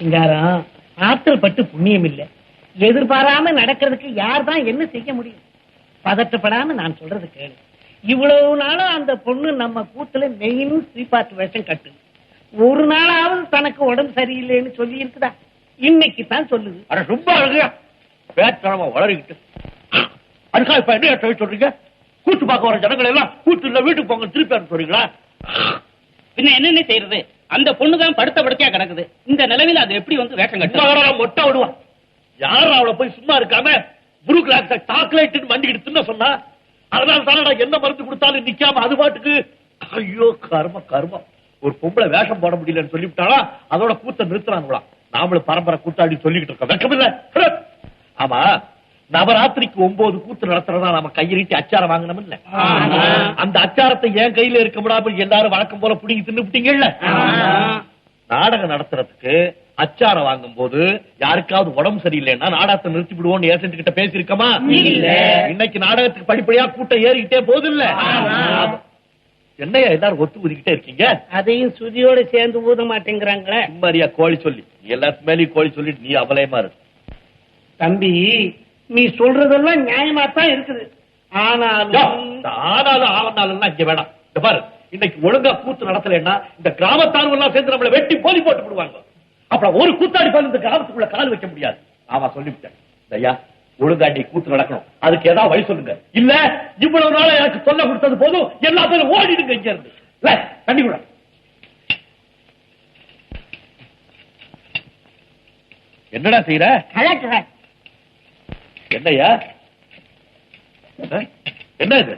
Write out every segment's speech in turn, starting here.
சிங்காரம் ஆற்றல் பட்டு புண்ணியம் இல்லை. எதிர்பாராம நடக்கிறதுக்கு யார் தான் என்ன செய்ய முடியும்? பதட்டப்படாம நான் சொல்றது கேளு. இவ்வளவு நாளும் அந்த பொண்ணு நம்ம கூத்துல மெயின் ஸ்ரீபாட்டு வேஷம் கட்டு ஒரு நாளாவது தனக்கு உடம்பு சரியில்லைன்னு சொல்லி இருக்குதா இன்னைக்கு தான் சொல்லுது. அட ரொம்ப அழகா வேற்றமா வளரிக்கிட்டு. அதுக்காக இப்ப என்ன சொல்றீங்க? கூத்து பார்க்க வர ஜனங்கள் எல்லாம் கூத்து இல்ல வீட்டுக்கு போங்க திருப்பி சொல்றீங்களா? பின்ன என்னென்ன செய்யறது அந்த பொண்ணுதான் படுத்த படுக்கையா கிடக்குது. இந்த நிலவில் அது எப்படி வந்து வேஷம் கட்டும் மொட்டை விடுவான் யாரும் அவளை போய் சும்மா இருக்காம ப்ளூ கிளாஸ் சாக்லேட் வண்டிக்கிட்டு எடுத்துன்னு சொன்னா அதனால தானடா என்ன மருந்து கொடுத்தாலும் நிக்காம அது பாட்டுக்கு ஐயோ கர்ம கர்மம். ஒரு பொம்பளை வேஷம் போட முடியலன்னு சொல்லிவிட்டாளா? அதோட கூத்த நிறுத்துறாங்களா நாமளும் பரம்பரை கூத்தாடி சொல்லிக்கிட்டு இருக்கோம். வெக்கமில்ல. ஆமா நவராத்திரிக்கு ஒன்பது கூத்து நடத்துறதா நாம கையெழுத்தி அச்சாரம் வாங்கணும் இல்ல? அந்த அச்சாரத்தை என் கையில இருக்க முடியாம எல்லாரும் வழக்கம் போல புடிங்கி தின்னுபிட்டீங்கல்ல நாடகம் நடத்துறதுக்கு அச்சாரம் வாங்கும் போது யாருக்காவது உடம்பு சரியில்லைன்னா நாடகத்தை நிறுத்தி விடுவோம்னு ஏசென்ட் கிட்ட பேசியிருக்கமா? இல்ல. இன்னைக்கு நாடகத்துக்கு படிப்படியா கூட்டம் ஏறிக்கிட்டே போகுது இல்ல என்னையா எல்லாரும் ஒத்து ஊதிக்கிட்டே இருக்கீங்க? அதையும் சுதியோட சேர்ந்து ஊத மாட்டேங்கிறாங்களே. சும்மாரியா கோழி சொல்லி. எல்லாத்து மேலயும் கோழி சொல்லிட்டு நீ அவலயமா இருக்கு தம்பி நீ சொல்றதெல்லாம் நியாயமா தான் இருக்குது. ஆனாலும் ஆனாலும் ஆவனாலும் இங்க வேணாம். இந்த பாரு இன்னைக்கு ஒழுங்கா கூத்து நடத்தலைன்னா இந்த கிராமத்தார்கள் எல்லாம் சேர்ந்து நம்மளை வெட்டி போலி போட்டு விடுவாங்க. அப்புறம் ஒரு கூத்தாடி போல இந்த கிராமத்துக்குள்ள கால் வைக்க முடியாது. ஆமா சொல்லிவிட்டேன். ஐயா ஒழுங்காண்டி கூத்து நடக்கணும். அதுக்கு ஏதாவது வழி சொல்லுங்க. இல்ல இவ்வளவு நாளா எனக்கு சொல்ல கொடுத்தது போதும். எல்லா பேரும் ஓடிடுங்க இங்க இருந்து. இல்ல, தண்ணி கூட. என்னடா செய்யற கலட்டுறேன் என்னய்யா? அஹ்? என்ன இது?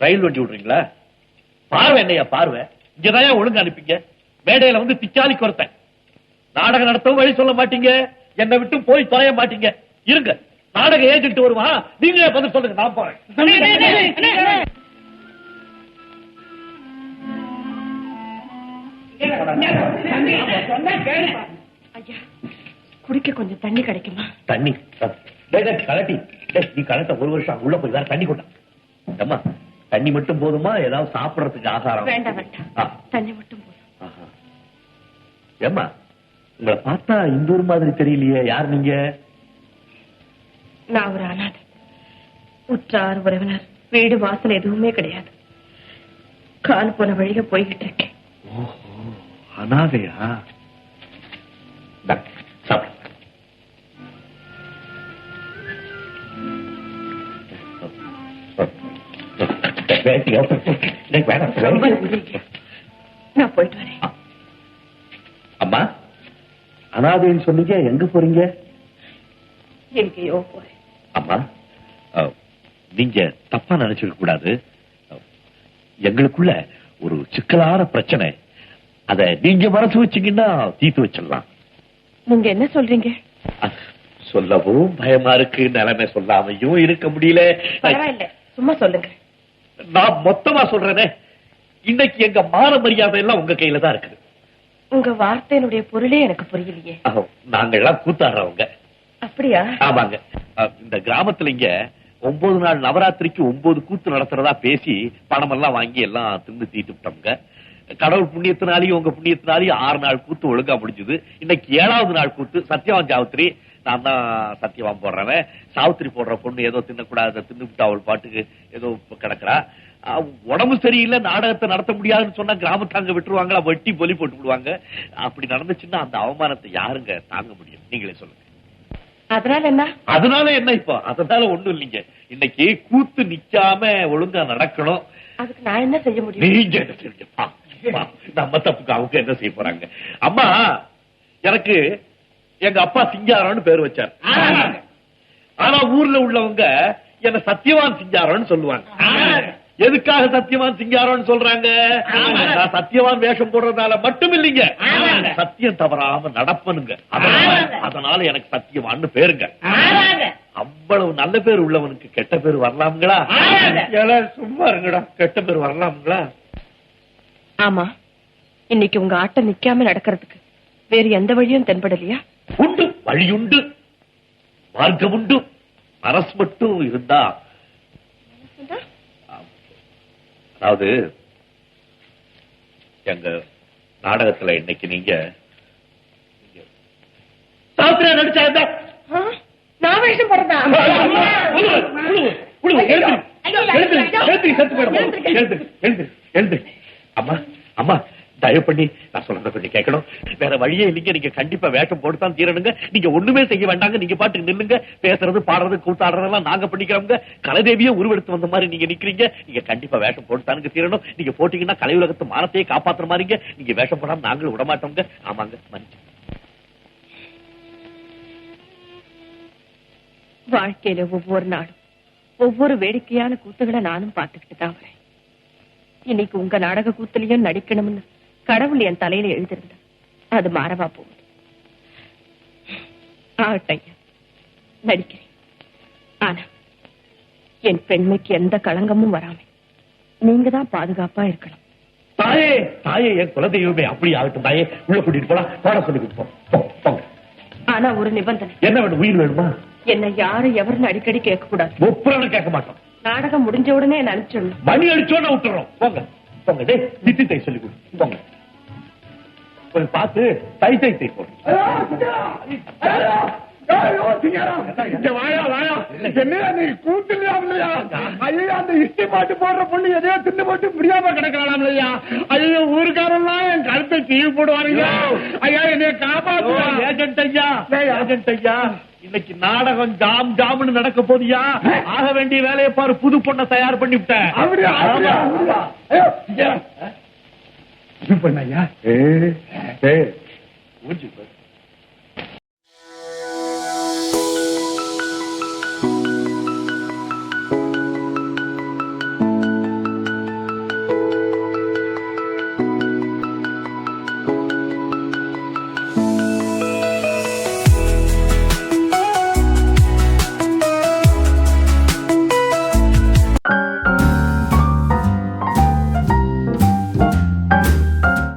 ரயில் வண்டி விடுறீங்களா? பார்வை என்னய்யா பார்வை? இங்கதான் ஒழுங்கு அனுப்பிங்க. மேடையில வந்து பிச்சாலி குறைத்தேன் நாடகம் நடத்தவும் வழி சொல்ல மாட்டீங்க. என்னை விட்டு போய் தொலைய மாட்டீங்க. இருங்க. நாடக ஏஜென்ட் வருவா நீங்களே பதில் சொல்லுங்க. நான் போறேன். ஐயா. குடிக்க கொஞ்சம் தண்ணி கிடைக்குமா? தண்ணி கலட்டி. நீ கலட்ட ஒரு வருஷம் உள்ள போய் வேற தண்ணி கொண்டா அம்மா தண்ணி மட்டும் போதுமா? ஏதாவது சாப்பிடறதுக்கு ஆகாரம் வேண்டாம் வேண்டாம். தண்ணி மட்டும் போதும். ஏம்மா உங்களை பார்த்தா இந்த ஊர் மாதிரி தெரியலையே. யார் நீங்க? நான் ஒரு அனாதை. உற்றார் உறவினர். வீடு வாசல் எதுவுமே கிடையாது. கால் போன வழியில போய்கிட்டு இருக்கேன். அனாதையா? டேய், வேணாம். நான் போயிட்டு வரேன் அம்மா அனாதைன்னு சொன்னீங்க எங்க போறீங்க எங்கேயோ போறேன் அம்மா நீங்க தப்பா கூடாது அஹ், எங்களுக்குள்ள ஒரு சிக்கலான பிரச்சனை அத நீங்க மனசு வச்சீங்கன்னா தீர்த்து வச்சிடலாம் நீங்க என்ன சொல்றீங்க சொல்லவும் பயமா இருக்கு நிலைமை சொல்லாமையும் இருக்க முடியல பரவாயில்ல சும்மா சொல்லுங்க நான் மொத்தமா சொல்றேனே. இன்னைக்கு எங்க மான மரியாதை எல்லாம் உங்க கையில தான் இருக்குது. உங்க வார்த்தையினுடைய பொருளே எனக்கு புரியலையே. அஹ், நாங்கெல்லாம் கூத்தாடுறவங்க. அப்படியா? ஆமாங்க. இந்த கிராமத்துல இங்க ஒன்பது நாள் நவராத்திரிக்கு ஒன்பது கூத்து நடத்துறதா பேசி பணம் எல்லாம் வாங்கி எல்லாம் தின்னு தீட்டுட்டோம்ங்க கடவுள் புண்ணியத்தினாலையும் உங்க புண்ணியத்தினாலையும் ஆறு நாள் கூத்து ஒழுங்கா முடிஞ்சது. இன்னைக்கு ஏழாவது நாள் கூத்து சத்யவான் சாவித்திரி நான் தான் சத்தியவான் போடுறவன். சாவித்திரி போடுற பொண்ணு ஏதோ தின்னக்கூடாது தின்னுவிட்டு அவள் பாட்டுக்கு ஏதோ கிடக்குறா. உடம்பு சரியில்லை நாடகத்தை நடத்த முடியாதுன்னு சொன்னா கிராமத்தாங்க விட்டுருவாங்களா? வெட்டி பொலி போட்டு விடுவாங்க. அப்படி நடந்துச்சுன்னா அந்த அவமானத்தை யாருங்க தாங்க முடியும்? நீங்களே சொல்லுங்க. அதனால என்ன? அதனால என்ன இப்போ? அதனால ஒண்ணும் இல்லைங்க. இன்னைக்கு கூத்து நிக்காம ஒழுங்கா நடக்கணும். அதுக்கு நான் என்ன செய்ய முடியும்? நீங்க என்ன செய்யுங்க? பா, பா, நம்ம தப்புக்கு அவங்க என்ன செய்ய போறாங்க? அம்மா எனக்கு எங்க அப்பா சிங்காரம்னு பேர் வச்சார். ஆனா ஊர்ல உள்ளவங்க என்ன சத்தியவான் சிங்காரம்னு சொல்லுவாங்க. எதுக்காக சத்தியவான் சிங்காரம்னு சொல்றாங்க? நான் சத்தியவான் வேஷம் போடுறதுனால மட்டும் இல்லைங்க. சத்தியம் தவறாம நடப்பனுங்க. அதனால- அதனால எனக்கு சத்தியவான்னு பேருங்க. அவ்வளவு நல்ல பேர் உள்ளவனுக்கு கெட்ட பேர் வரலாம்களா எல்லாம் சும்மா இருங்கடா. கெட்ட பேர் வரலாம்களா ஆமா. இன்னைக்கு உங்க ஆட்டம் நிக்காம நடக்கிறதுக்கு வேறு எந்த வழியும் தென்படலையா? உண்டு வழியுண்டு மார்க்கம் உண்டு மனசு மட்டும் இருந்தா அதாவது எங்க நாடகத்துல இன்னைக்கு நீங்க சாஸ்திரியா நடிச்சா இருந்தா ஆ? நான் வேஷம் போடுறதா அம்மா அம்மா தயவு பண்ணி நான் சொல்றத கொஞ்சம் கேட்கணும். வேற வழியே இல்லைங்க. நீங்க கண்டிப்பா வேஷம் போட்டுதான் தீரணுங்க. நீங்க ஒண்ணுமே செய்ய வேண்டாங்க. நீங்க பாட்டுக்கு நில்லுங்க. பேசுறது பாடுறது கூத்தாடுறதெல்லாம் நாங்க பண்ணிக்கிறோங்க கலைதேவியே உருவெடுத்து வந்த மாதிரி நீங்க நிக்கிறீங்க. நீங்க கண்டிப்பா வேஷம் போட்டுதானுங்க தீரணும். நீங்க போட்டீங்கன்னா கலை உலகத்து மானத்தையே காப்பாத்துற மாதிரிங்க. நீங்க வேஷம் போடாம நாங்களும் விட மாட்டோங்க ஆமாங்க மன்னிச்சு. வாழ்க்கையில ஒவ்வொரு நாளும் ஒவ்வொரு வேடிக்கையான கூத்துகளை நானும் பார்த்துக்கிட்டு தான் வரேன். இன்னைக்கு உங்க நாடக கூத்துலயும் நடிக்கணும்னு கடவுள் என் தலையில எழுதிருந்த. அது மாறவா போகுது. ஆகட்டையா நடிக்கிறேன் ஆனா என் பெண்மைக்கு எந்த களங்கமும் வராம. நீங்க தான் பாதுகாப்பா இருக்கணும் தாயே தாயே என் குலதெய்வமே அப்படி ஆகட்டும் தாயே. உள்ள கூட்டிட்டு போலாம். பாட சொல்லி கொடுப்போம் போங்க. ஆனா ஒரு நிபந்தனை. என்ன வேணும் உயிர் வேணுமா? என்ன யாரு எவருன்னு அடிக்கடி கேட்க கூடாது ஒப்புறான கேட்க மாட்டோம். நாடகம் முடிஞ்ச உடனே என்ன அனுப்பிச்சிடணும். மணி அடிச்சோட விட்டுறோம். போங்க போங்க. டேய் தித்தி தை சொல்லி போங்க. கொஞ்சம் பார்த்து தை தை தை இல்லையா? ஐயோ ஊருக்காரெல்லாம் என் கழுத்தை தீவு போடுவாருங்க ஐயா. என்னைய காப்பாத்துயா ஏஜென்ட் ஐயா. ஏஜென்ட் ஐயா. இன்னைக்கு நாடகம் ஜாம் ஜாம்னு நடக்க போதியா ஆக வேண்டிய வேலையை பாரு புது பொண்ணை தயார் பண்ணி விட்டேன் அப்படியா அப்படியா அப்படியா? ஐயோ, இங்க. இது பண்ணையா ஏ, ஏ, ஊஞ்சி பாரு.